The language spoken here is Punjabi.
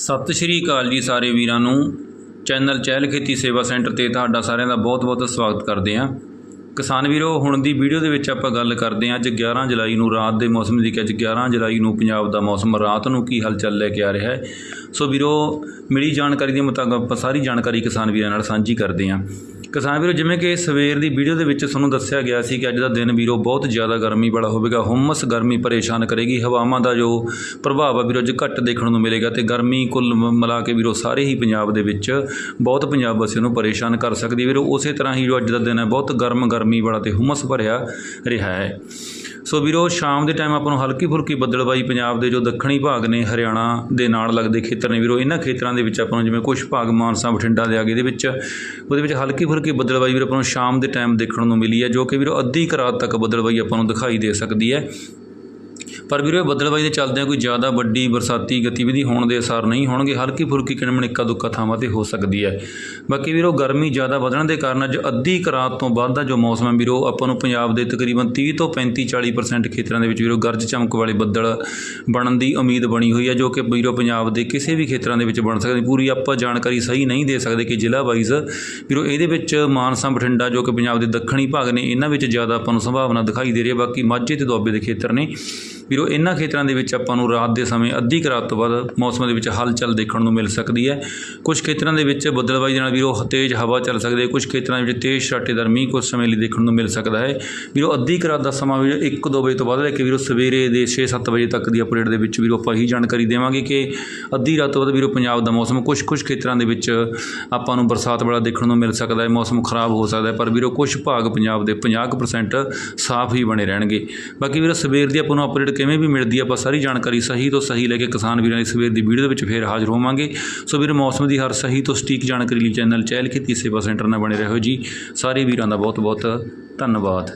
ਸਤਿ ਸ਼੍ਰੀ ਅਕਾਲ ਜੀ ਸਾਰੇ ਵੀਰਾਂ ਨੂੰ। ਚੈਨਲ ਚਹਿਲ ਖੇਤੀ ਸੇਵਾ ਸੈਂਟਰ ਤੇ ਤੁਹਾਡਾ ਸਾਰਿਆਂ ਦਾ ਬਹੁਤ-ਬਹੁਤ ਸਵਾਗਤ ਕਰਦੇ ਹਾਂ। ਕਿਸਾਨ ਵੀਰੋ, ਹੁਣ ਦੀ ਵੀਡੀਓ ਦੇ ਵਿੱਚ ਆਪਾਂ ਗੱਲ ਕਰਦੇ ਹਾਂ ਅੱਜ 11 ਜੁਲਾਈ ਨੂੰ ਰਾਤ ਦੇ ਮੌਸਮ ਦੀ ਕਿ ਅੱਜ 11 ਜੁਲਾਈ ਨੂੰ ਪੰਜਾਬ ਦਾ ਮੌਸਮ, ਰਾਤ ਨੂੰ ਕੀ ਹਲਚਲ ਲੈ ਕੇ ਆ ਰਿਹਾ ਹੈ। ਸੋ ਵੀਰੋ, ਮਿਲੀ ਜਾਣਕਾਰੀ ਦੇ ਮੁਤਾਬਕ ਆਪਾਂ ਸਾਰੀ ਜਾਣਕਾਰੀ ਕਿਸਾਨ ਵੀਰਾਂ ਨਾਲ ਸਾਂਝੀ ਕਰਦੇ ਹਾਂ। ਕਿਸਾਨ ਵੀਰੋ, ਜਿਵੇਂ ਕਿ ਸਵੇਰ ਦੀ ਵੀਡੀਓ ਦੇ ਵਿੱਚ ਤੁਹਾਨੂੰ ਦੱਸਿਆ ਗਿਆ ਸੀ ਕਿ ਅੱਜ ਦਾ ਦਿਨ ਵੀਰੋ ਬਹੁਤ ਜ਼ਿਆਦਾ ਗਰਮੀ ਵਾਲਾ ਹੋਵੇਗਾ। ਹੁਮਸ ਗਰਮੀ ਪਰੇਸ਼ਾਨ ਕਰੇਗੀ। ਹਵਾਵਾਂ ਦਾ ਜੋ ਪ੍ਰਭਾਵ ਆ ਵੀਰੋ, ਅੱਜ ਘੱਟ ਦੇਖਣ ਨੂੰ ਮਿਲੇਗਾ ਤੇ ਗਰਮੀ ਕੁੱਲ ਮਿਲਾ ਕੇ ਵੀਰੋ ਸਾਰੇ ਹੀ ਪੰਜਾਬ ਦੇ ਵਿੱਚ ਬਹੁਤ ਪੰਜਾਬ ਵਾਸੀਆਂ ਨੂੰ ਪਰੇਸ਼ਾਨ ਕਰ ਸਕਦੀ ਵੀਰੋ, ਉਸੇ ਤਰ੍ਹਾਂ ਹੀ ਜੋ ਅੱਜ ਦਾ ਦਿਨ ਹੈ, ਬਹੁਤ ਗਰਮ ਗਰਮੀ ਵਾਲਾ ਤੇ ਹੁਮਸ ਭਰਿਆ ਰਿਹਾ ਹੈ। ਸੋ ਵੀਰੋ, ਸ਼ਾਮ ਦੇ ਟਾਈਮ ਆਪਾਂ ਨੂੰ ਹਲਕੀ ਫੁਲਕੀ ਬੱਦਲਬਾਈ ਪੰਜਾਬ ਦੇ ਜੋ ਦੱਖਣੀ ਭਾਗ ਨੇ ਹਰਿਆਣਾ ਦੇ ਨਾਲ ਲੱਗਦੇ ਖੇਤਰ ਨੇ ਵੀਰੋ, ਇਹਨਾਂ ਖੇਤਰਾਂ ਦੇ ਵਿੱਚ ਆਪਾਂ ਨੂੰ ਜਿਵੇਂ ਕੁਝ ਭਾਗ ਮਾਨਸਾ, ਬਠਿੰਡਾ ਦੇ ਆਗੇ ਦੇ ਵਿੱਚ, ਉਹਦੇ ਵਿੱਚ ਹਲਕੀ ਫੁਲਕੀ ਬੱਦਲਬਾਈ ਵੀਰੋ, ਆਪਾਂ ਨੂੰ ਸ਼ਾਮ ਦੇ ਟਾਈਮ ਦੇਖਣ ਨੂੰ ਮਿਲੀ ਹੈ, ਜੋ ਕਿ ਵੀਰੋ ਅੱਧੀ ਕੁ ਰਾਤ ਤੱਕ ਬੱਦਲਬਾਈ ਆਪਾਂ ਨੂੰ ਦਿਖਾਈ ਦੇ ਸਕਦੀ ਹੈ। ਪਰ ਵੀਰੋ, ਇਹ ਬੱਦਲਬਾਈ ਦੇ ਚੱਲਦਿਆਂ ਕੋਈ ਜ਼ਿਆਦਾ ਵੱਡੀ ਬਰਸਾਤੀ ਗਤੀਵਿਧੀ ਹੋਣ ਦੇ ਅਸਾਰ ਨਹੀਂ ਹੋਣਗੇ। ਹਲਕੀ ਫੁਲਕੀ ਕਿਣਮਣ ਇੱਕਾ ਦੁੱਕਾ ਥਾਵਾਂ ਤੇ ਹੋ ਸਕਦੀ ਹੈ। ਬਾਕੀ ਵੀਰੋ, ਗਰਮੀ ਜ਼ਿਆਦਾ ਵਧਣ ਦੇ ਕਾਰਨ ਅੱਜ ਅੱਧੀ ਕੁ ਰਾਤ ਤੋਂ ਬਾਅਦ ਦਾ ਜੋ ਮੌਸਮ ਹੈ ਵੀਰੋ, ਆਪਾਂ ਨੂੰ ਪੰਜਾਬ ਦੇ ਤਕਰੀਬਨ 30 ਤੋਂ 35 40% ਖੇਤਰਾਂ ਦੇ ਵਿੱਚ ਵੀਰੋ, ਗਰਜ ਚਮਕ ਵਾਲੇ ਬੱਦਲ ਬਣਨ ਦੀ ਉਮੀਦ ਬਣੀ ਹੋਈ ਹੈ, ਜੋ ਕਿ ਵੀਰੋ, ਪੰਜਾਬ ਦੇ ਕਿਸੇ ਵੀ ਖੇਤਰਾਂ ਦੇ ਵਿੱਚ ਬਣ ਸਕਦੇ ਪੂਰੀ ਆਪਾਂ ਜਾਣਕਾਰੀ ਸਹੀ ਨਹੀਂ ਦੇ ਸਕਦੇ ਕਿ ਜ਼ਿਲ੍ਹਾ ਵਾਈਜ਼ ਵੀਰੋ, ਇਹਦੇ ਵਿੱਚ ਮਾਨਸਾ, ਬਠਿੰਡਾ, ਜੋ ਕਿ ਪੰਜਾਬ ਦੇ ਦੱਖਣੀ ਭਾਗ ਨੇ, ਇਹਨਾਂ ਵਿੱਚ ਜ਼ਿਆਦਾ ਆਪਾਂ ਨੂੰ ਸੰਭਾਵਨਾ ਦਿਖਾਈ ਦੇ ਰਹੀ ਹੈ। ਬਾਕੀ ਮਾਝੇ ਤੇ ਦੁਆਬੇ ਦੇ ਖੇਤਰ ਨੇ ਵੀਰੋ, ਇਹਨਾਂ ਖੇਤਰਾਂ ਦੇ ਵਿੱਚ ਆਪਾਂ ਨੂੰ ਰਾਤ ਦੇ ਸਮੇਂ ਅੱਧੀ ਕੁ ਰਾਤ ਤੋਂ ਬਾਅਦ ਮੌਸਮ ਦੇ ਵਿੱਚ ਹਲਚਲ ਦੇਖਣ ਨੂੰ ਮਿਲ ਸਕਦੀ ਹੈ। ਕੁਝ ਖੇਤਰਾਂ ਦੇ ਵਿੱਚ ਬੱਦਲਬਾਈ ਦੇ ਨਾਲ ਵੀਰੋ ਤੇਜ਼ ਹਵਾ ਚੱਲ ਸਕਦੀ ਹੈ। ਕੁਝ ਖੇਤਰਾਂ ਦੇ ਵਿੱਚ ਤੇਜ਼ ਛਾਟੇਦਾਰ ਮੀਂਹ ਕੁਝ ਸਮੇਂ ਲਈ ਦੇਖਣ ਨੂੰ ਮਿਲ ਸਕਦਾ ਹੈ। ਵੀਰੋ, ਅੱਧੀ ਕੁ ਰਾਤ ਦਾ ਸਮਾਂ ਵੀਰੋ 1-2 ਵਜੇ ਤੋਂ ਬਾਅਦ ਲੈ ਕੇ ਵੀਰੋ ਸਵੇਰੇ ਦੇ 6-7 ਵਜੇ ਤੱਕ ਦੀ ਅਪਡੇਟ ਦੇ ਵਿੱਚ ਵੀਰੋ ਆਪਾਂ ਇਹੀ ਜਾਣਕਾਰੀ ਦੇਵਾਂਗੇ ਕਿ ਅੱਧੀ ਰਾਤ ਤੋਂ ਬਾਅਦ ਵੀਰੋ ਪੰਜਾਬ ਦਾ ਮੌਸਮ ਕੁਝ ਕੁਝ ਖੇਤਰਾਂ ਦੇ ਵਿੱਚ ਆਪਾਂ ਨੂੰ ਬਰਸਾਤ ਵਾਲਾ ਦੇਖਣ ਨੂੰ ਮਿਲ ਸਕਦਾ ਹੈ। ਮੌਸਮ ਖਰਾਬ ਹੋ ਸਕਦਾ ਹੈ, ਪਰ ਵੀਰੋ ਕੁਝ ਭਾਗ ਪੰਜਾਬ ਦੇ 50% ਸਾਫ਼ ਹੀ ਬਣੇ ਰਹਿਣਗੇ। ਬਾਕੀ ਵੀਰੋ ਸਵੇਰ ਦੀ ਆਪਾਂ ਨੂੰ ਅਪਡੇਟ ਕਿਵੇਂ ਵੀ ਮਿਲਦੀ ਹੈ ਆਪਾਂ ਸਾਰੀ ਜਾਣਕਾਰੀ ਸਹੀ ਤੋਂ ਸਹੀ ਲੈ ਕੇ ਕਿਸਾਨ ਵੀਰਾਂ ਦੀ ਸਵੇਰ ਦੀ ਵੀਡੀਓ ਦੇ ਵਿੱਚ ਫੇਰ ਹਾਜ਼ਰ ਹੋਵਾਂਗੇ। ਸੋ ਵੀਰ, ਮੌਸਮ ਦੀ ਹਰ ਸਹੀ ਤੋਂ ਸਟੀਕ ਜਾਣਕਾਰੀ ਲਈ ਚੈਨਲ ਚਹਿਲ ਖੇਤੀ ਸੇਵਾ ਸੈਂਟਰ ਨਾਲ ਬਣੇ ਰਹੋ ਜੀ। ਸਾਰੇ ਵੀਰਾਂ ਦਾ ਬਹੁਤ ਬਹੁਤ ਧੰਨਵਾਦ।